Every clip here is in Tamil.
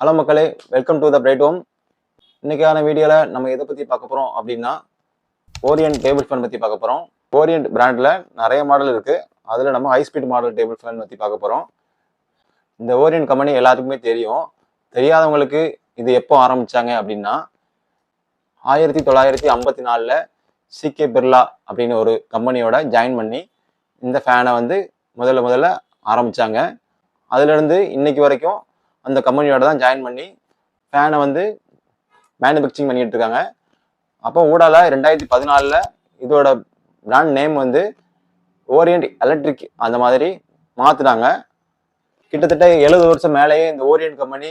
ஹலோ மக்களே welcome to the bright home இன்னைக்கான வீடியோவில் நம்ம எதை பற்றி பார்க்க போகிறோம் அப்படின்னா ஓரியன்ட் டேபிள் ஃபேன் பற்றி பார்க்க போகிறோம் ஓரியன்ட் பிராண்டில் நிறைய மாடல் இருக்குது அதில் நம்ம high speed model table fan பற்றி பார்க்க போகிறோம் இந்த ஓரியன்ட் கம்பெனி எல்லாத்துக்குமே தெரியும். தெரியாதவங்களுக்கு இது எப்போ ஆரம்பித்தாங்க அப்படின்னா ஆயிரத்தி தொள்ளாயிரத்தி ஐம்பத்தி நாலில் சிகே பிர்லா அப்படின்னு ஒரு கம்பெனியோட ஜாயின் பண்ணி இந்த ஃபேனை வந்து முதல்ல முதல்ல ஆரம்பித்தாங்க அதுலேருந்து இன்னைக்கு வரைக்கும் அந்த கம்பெனியோட தான் ஜாயின் பண்ணி ஃபேனை வந்து மேனுஃபேக்சரிங் பண்ணிட்டு இருக்காங்க அப்போ ஊடால ரெண்டாயிரத்தி பதினாலில் இதோட பிராண்ட் நேம் வந்து ஓரியன்ட் எலக்ட்ரிக் அந்த மாதிரி மாற்றினாங்க கிட்டத்தட்ட எழுபது வருஷம் மேலேயே இந்த ஓரியன்ட் கம்பெனி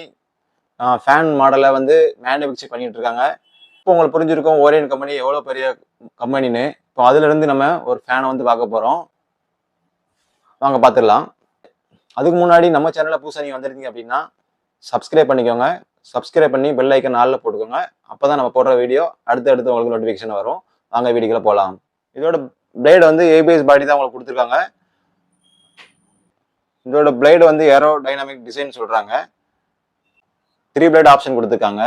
ஃபேன் மாடலை வந்து மேனுஃபேக்சர் பண்ணிட்டு இருக்காங்க இப்போ உங்களுக்கு புரிஞ்சிருக்கும் ஓரியன்ட் கம்பெனி எவ்வளோ பெரிய கம்பெனின்னு இப்போ அதுலேருந்து நம்ம ஒரு ஃபேனை வந்து பார்க்க போகிறோம் வாங்க பார்த்துடலாம். அதுக்கு முன்னாடி நம்ம சேனலில் புதுசாக நீங்கள் வந்திருந்தீங்க அப்படின்னா சப்ஸ்கிரைப் பண்ணிக்கோங்க. சப்ஸ்கிரைப் பண்ணி பெல் ஐக்கன் நாளில் போட்டுக்கோங்க. அப்போ தான் நம்ம போடுற வீடியோ அடுத்து அடுத்து உங்களுக்கு நோட்டிஃபிகேஷன் வரும். வாங்க வீடியோக்குள்ள போகலாம் இதோட பிளேடு வந்து ஏபிஎஸ் பாடி தான் உங்களுக்கு கொடுத்துருக்காங்க. இதோட பிளேடு வந்து ஏரோ டைனாமிக் டிசைன் சொல்கிறாங்க த்ரீ பிளேட் ஆப்ஷன் கொடுத்துருக்காங்க.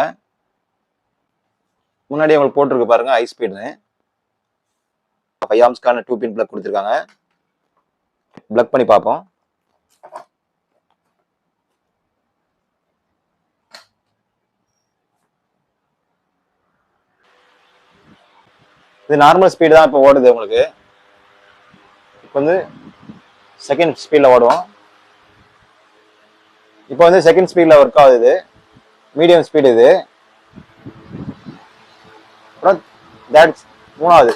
முன்னாடி உங்களுக்கு போட்டிருக்கு பாருங்க ஹை ஸ்பீடுன்னு ஃபைவ் ஆம்ஸ்க்கான டூ பின் பிளக் கொடுத்துருக்காங்க. பிளக் பண்ணி பார்ப்போம். இது நார்மல் ஸ்பீடு தான் இப்போ ஓடுது உங்களுக்கு. இப்போ வந்து செகண்ட் ஸ்பீடில் ஓடும் இப்போ வந்து செகண்ட் ஸ்பீடில் ஒர்க் ஆகுது இது. மீடியம் ஸ்பீடு இது. அப்புறம் தேட் மூணாவது.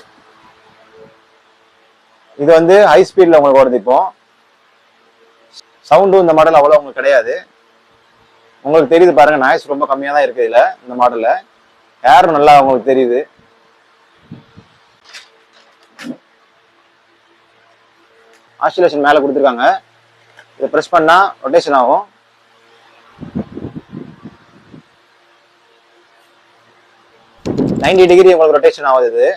இது வந்து ஹை ஸ்பீடில் உங்களுக்கு ஓடுது இப்போ. சவுண்டும் இந்த மாடல் அவ்வளோ உங்களுக்கு கிடையாது. உங்களுக்கு தெரியுது பாருங்கள் நாய்ஸ் ரொம்ப கம்மியாக தான் இருக்குது இதில் இந்த மாடலில் ஏரும் நல்லா உங்களுக்கு தெரியுது. ஆசிலேஷன் மேலே கொடுத்துருக்காங்க. இதை ப்ரெஸ் பண்ணால் ரொட்டேஷன் ஆகும். நைன்டி டிகிரி உங்களுக்கு ரொட்டேஷன் ஆகுது இது.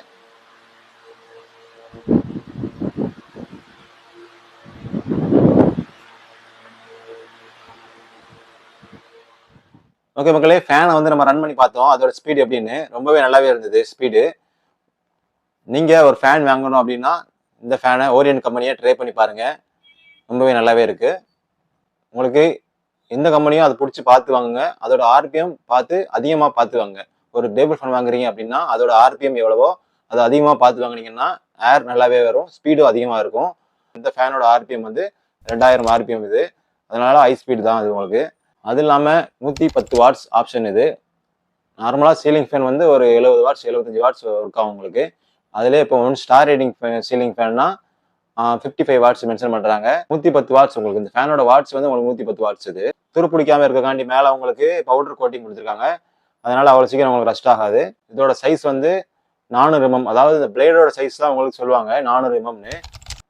ஓகே மக்களே ஃபேனை வந்து நம்ம ரன் பண்ணி பார்த்தோம். அதோட ஸ்பீடு எப்படின்னு? ரொம்பவே நல்லாவே இருந்தது ஸ்பீடு நீங்கள் ஒரு ஃபேன் வாங்கணும் அப்படின்னா இந்த ஃபேனை ஓரியன் கம்பெனியை ட்ரை பண்ணி பாருங்க. ரொம்பவே நல்லாவே இருக்குது உங்களுக்கு எந்த கம்பெனியும் அதை பிடிச்சி பார்த்து வாங்குங்க. அதோட ஆர்பிஎம் பார்த்து அதிகமாக பார்த்து வாங்க. ஒரு டேபிள் ஃபேன் வாங்குறீங்க அப்படின்னா அதோட ஆர்பிஎம் எவ்வளவோ அது அதிகமாக பார்த்து வாங்குனீங்கன்னா ஏர் நல்லாவே வரும் ஸ்பீடும் அதிகமாக இருக்கும். இந்த ஃபேனோட ஆர்பிஎம் வந்து ரெண்டாயிரம் ஆர்பிஎம் இது. அதனால் ஹை ஸ்பீடு தான் அது உங்களுக்கு. அது இல்லாமல் நூற்றி பத்து வாட்ஸ் ஆப்ஷன் இது. நார்மலாக சீலிங் ஃபேன் வந்து ஒரு எழுபது வாட்ஸ் எழுபத்தஞ்சி வாட்ஸ் ஒர்க் ஆகும் உங்களுக்கு. அதிலே இப்போ ஒன் ஸ்டார் ரேட்டிங் சீலிங் ஃபேன்னா ஃபிஃப்டி ஃபைவ் வாட்ஸ் மென்ஷன் பண்ணுறாங்க நூற்றி பத்து வாட்ஸ் உங்களுக்கு. இந்த ஃபேனோட வாட்ஸ் வந்து உங்களுக்கு நூற்றி பத்து வாட்ஸ் இது. துருப்பிடிக்காமல் இருக்கக்காண்டி மேலே உங்களுக்கு பவுடர் கோட்டிங் கொடுத்துருக்காங்க. அதனால் அவ்வளோ சீக்கிரம் உங்களுக்கு ரஸ்ட் ஆகாது. இதோட சைஸ் வந்து நானூறு எம்எம் அதாவது இந்த பிளேடோட சைஸ் தான் உங்களுக்கு சொல்லுவாங்க. நானூறு mm எம்எம்னு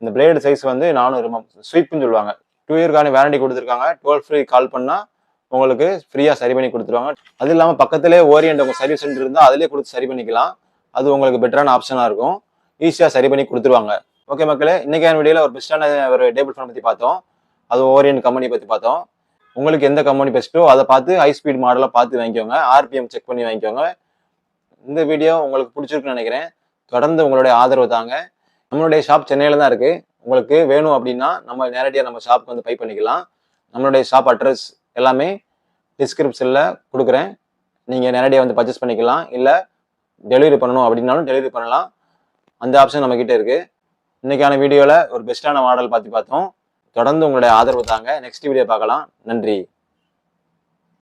இந்த பிளேடு சைஸ் வந்து நானூறு mm. எம்எம் ஸ்வீப்னு சொல்லுவாங்க. டூ இயர்க்கான வேரண்டி கொடுத்துருக்காங்க. டுவெல் ஃப்ரீ கால் பண்ணால் உங்களுக்கு ஃப்ரீயாக சரி பண்ணி கொடுத்துருவாங்க. அது இல்லாமல் பக்கத்திலே ஓரியன்ட் உங்கள் சர்வீஸ் சென்டர் இருந்தால் அதிலே கொடுத்து சரி பண்ணிக்கலாம். அது உங்களுக்கு பெட்டரான ஆப்ஷனாக இருக்கும். ஈஸியாக சரி பண்ணி கொடுத்துருவாங்க. ஓகே மக்களே இன்னைக்கான வீடியோவில் ஒரு பெஸ்ட்டான ஒரு டேபிள் ஃபோன் பற்றி பார்த்தோம். அது ஓரியன் கம்பெனி பற்றி பார்த்தோம். உங்களுக்கு எந்த கம்பெனி பெஸ்ட்டோ அதை பார்த்து ஹை ஸ்பீட் மாடலாக பார்த்து வாங்கிக்கோங்க. ஆர்பிஎம் செக் பண்ணி வாங்கிக்கோங்க. இந்த வீடியோ உங்களுக்கு பிடிச்சிருக்குன்னு நினைக்கிறேன். தொடர்ந்து உங்களுடைய ஆதரவு தாங்க. நம்மளுடைய ஷாப் சென்னையில் தான் இருக்குது உங்களுக்கு வேணும் அப்படின்னா நம்ம நேரடியாக நம்ம ஷாப்புக்கு வந்து பை பண்ணிக்கலாம். நம்மளுடைய ஷாப் அட்ரஸ் எல்லாமே டிஸ்கிரிப்ஷனில் கொடுக்குறேன். நீங்கள் நேரடியாக வந்து பர்ச்சேஸ் பண்ணிக்கலாம். இல்லை டெலிவரி பண்ணணும் அப்படின்னாலும் டெலிவரி பண்ணலாம். அந்த ஆப்ஷன் நம்மக்கிட்ட இருக்குது இன்றைக்கான வீடியோவில் ஒரு பெஸ்ட்டான மாடல் பார்த்து பார்த்தோம். தொடர்ந்து உங்களுடைய ஆதரவு தாங்க. நெக்ஸ்ட் வீடியோ பார்க்கலாம். நன்றி.